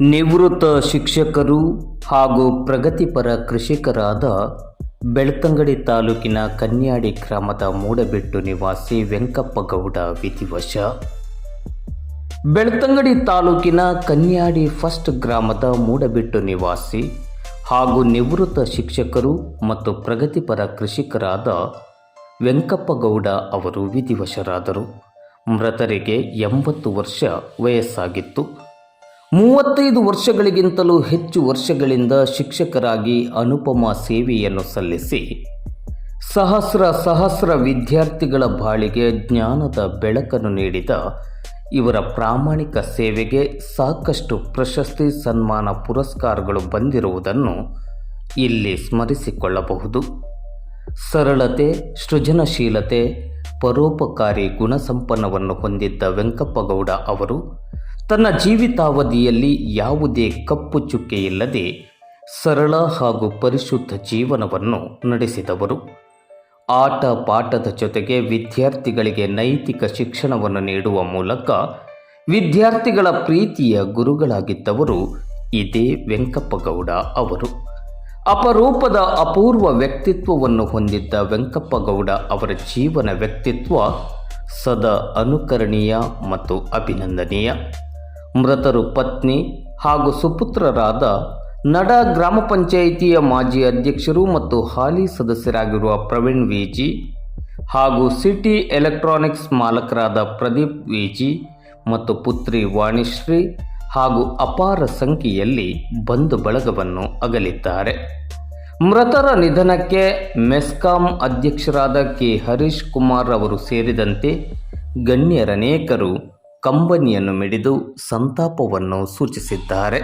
ನಿವೃತ್ತ ಶಿಕ್ಷಕರು ಹಾಗೂ ಪ್ರಗತಿಪರ ಕೃಷಿಕರಾದ ಬೆಳ್ತಂಗಡಿ ತಾಲೂಕಿನ ಕನ್ಯಾಡಿ ಗ್ರಾಮದ ಮೂಡಬೆಟ್ಟು ನಿವಾಸಿ ವೆಂಕಪ್ಪಗೌಡ ವಿಧಿವಶ ಬೆಳ್ತಂಗಡಿ ತಾಲೂಕಿನ ಕನ್ಯಾಡಿ ಫಸ್ಟ್ ಗ್ರಾಮದ ಮೂಡಬೆಟ್ಟು ನಿವಾಸಿ ಹಾಗೂ ನಿವೃತ್ತ ಶಿಕ್ಷಕರು ಮತ್ತು ಪ್ರಗತಿಪರ ಕೃಷಿಕರಾದ ವೆಂಕಪ್ಪಗೌಡ ಅವರು ವಿಧಿವಶರಾದರು ಮೃತರಿಗೆ ಎಂಬತ್ತು ವರ್ಷ ವಯಸ್ಸಾಗಿತ್ತು. ಮೂವತ್ತೈದು ವರ್ಷಗಳಿಗಿಂತಲೂ ಹೆಚ್ಚು ವರ್ಷಗಳಿಂದ ಶಿಕ್ಷಕರಾಗಿ ಅನುಪಮ ಸೇವೆಯನ್ನು ಸಲ್ಲಿಸಿ ಸಹಸ್ರ ಸಹಸ್ರ ವಿದ್ಯಾರ್ಥಿಗಳ ಬಾಳಿಗೆ ಜ್ಞಾನದ ಬೆಳಕನ್ನು ನೀಡಿದ ಇವರ ಪ್ರಾಮಾಣಿಕ ಸೇವೆಗೆ ಸಾಕಷ್ಟು ಪ್ರಶಸ್ತಿ ಸನ್ಮಾನ ಪುರಸ್ಕಾರಗಳು ಬಂದಿರುವುದನ್ನು ಇಲ್ಲಿ ಸ್ಮರಿಸಿಕೊಳ್ಳಬಹುದು. ಸರಳತೆ, ಸೃಜನಶೀಲತೆ, ಪರೋಪಕಾರಿ ಗುಣಸಂಪನ್ನವನ್ನು ಹೊಂದಿದ್ದ ವೆಂಕಪ್ಪಗೌಡ ಅವರು ತನ್ನ ಜೀವಿತಾವಧಿಯಲ್ಲಿ ಯಾವುದೇ ಕಪ್ಪು ಚುಕ್ಕೆ ಇಲ್ಲದೆ ಸರಳ ಹಾಗೂ ಪರಿಶುದ್ಧ ಜೀವನವನ್ನು ನಡೆಸಿದವರು. ಆಟ ಪಾಠದ ಜೊತೆಗೆ ವಿದ್ಯಾರ್ಥಿಗಳಿಗೆ ನೈತಿಕ ಶಿಕ್ಷಣವನ್ನು ನೀಡುವ ಮೂಲಕ ವಿದ್ಯಾರ್ಥಿಗಳ ಪ್ರೀತಿಯ ಗುರುಗಳಾಗಿದ್ದವರು ಇದೇ ವೆಂಕಪ್ಪಗೌಡ ಅವರು. ಅಪರೂಪದ ಅಪೂರ್ವ ವ್ಯಕ್ತಿತ್ವವನ್ನು ಹೊಂದಿದ್ದ ವೆಂಕಪ್ಪಗೌಡ ಅವರ ಜೀವನ ವ್ಯಕ್ತಿತ್ವ ಸದಾ ಅನುಕರಣೀಯ ಮತ್ತು ಅಭಿನಂದನೀಯ. ಮೃತರು ಪತ್ನಿ ಹಾಗೂ ಸುಪುತ್ರರಾದ ನಡ ಗ್ರಾಮ ಪಂಚಾಯಿತಿಯ ಮಾಜಿ ಅಧ್ಯಕ್ಷರು ಮತ್ತು ಹಾಲಿ ಸದಸ್ಯರಾಗಿರುವ ಪ್ರವೀಣ್ ವಿಜಿ ಹಾಗೂ ಸಿಟಿ ಎಲೆಕ್ಟ್ರಾನಿಕ್ಸ್ ಮಾಲಕರಾದ ಪ್ರದೀಪ್ ವಿಜಿ ಮತ್ತು ಪುತ್ರಿ ವಾಣಿಶ್ರೀ ಹಾಗೂ ಅಪಾರ ಸಂಖ್ಯೆಯಲ್ಲಿ ಬಂಧು ಬಳಗವನ್ನು ಅಗಲಿದ್ದಾರೆ. ಮೃತರ ನಿಧನಕ್ಕೆ ಮೆಸ್ಕಾಂ ಅಧ್ಯಕ್ಷರಾದ ಕೆ ಹರೀಶ್ ಕುಮಾರ್ ಅವರು ಸೇರಿದಂತೆ ಗಣ್ಯರನೇಕರು ಕಂಬನಿಯನ್ನು ಮಿಡಿದು ಸಂತಾಪವನ್ನು ಸೂಚಿಸಿದ್ದಾರೆ.